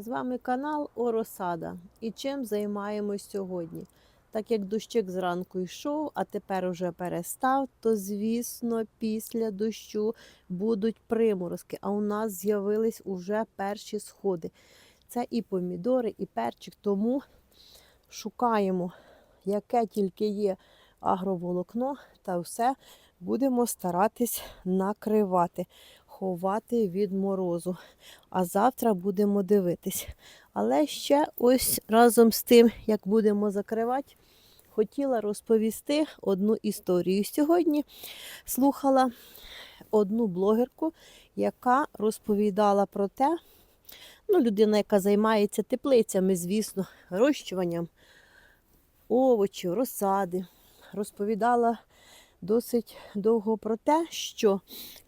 З вами канал Оросада. І чим займаємось сьогодні? Так як дощик зранку йшов, а тепер уже перестав, то звісно, після дощу будуть приморозки. А у нас з'явились уже перші сходи. Це і помідори, і перчик. Тому шукаємо, яке тільки є агроволокно, та все будемо старатись накривати, ховати від морозу. А завтра будемо дивитись. Але ще ось разом з тим, як будемо закривати, хотіла розповісти одну історію. Сьогодні слухала одну блогерку, яка розповідала про те, ну, людина, яка займається теплицями, звісно, вирощуванням овочів, розсади, розповідала досить довго про те, що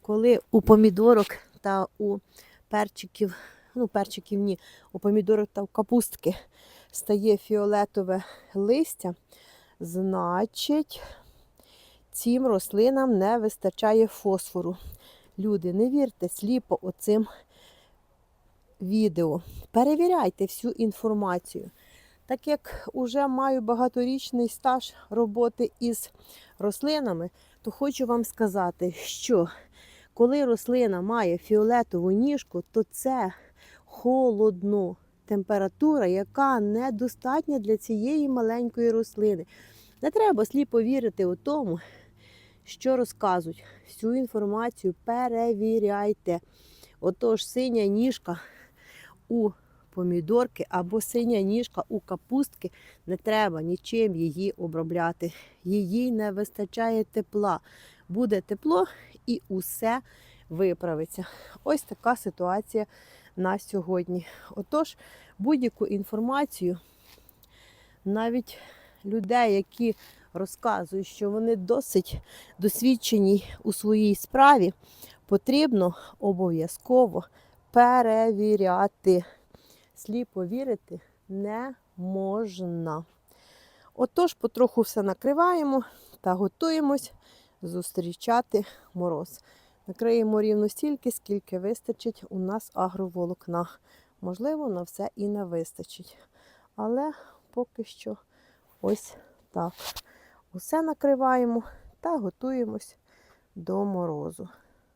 коли у помідорок та у перчиків, ну, перчиків ні, у помідорок та у капустки стає фіолетове листя, значить цим рослинам не вистачає фосфору. Люди, не вірте сліпо оцим відео. Перевіряйте всю інформацію. Так як уже маю багаторічний стаж роботи із рослинами, то хочу вам сказати, що коли рослина має фіолетову ніжку, то це холодно. Температура, яка недостатня для цієї маленької рослини. Не треба сліпо вірити у тому, що розказують. Всю інформацію перевіряйте. Отож, синя ніжка у помідорки або синя ніжка у капустки, не треба нічим її обробляти. Їй не вистачає тепла. Буде тепло і усе виправиться. Ось така ситуація на сьогодні. Отож, будь-яку інформацію, навіть людей, які розказують, що вони досить досвідчені у своїй справі, потрібно обов'язково перевіряти. Сліпо вірити не можна. Отож, потроху все накриваємо та готуємось зустрічати мороз. Накриємо рівно стільки, скільки вистачить у нас агроволокна. Можливо, на все і не вистачить. Але поки що ось так. Усе накриваємо та готуємось до морозу.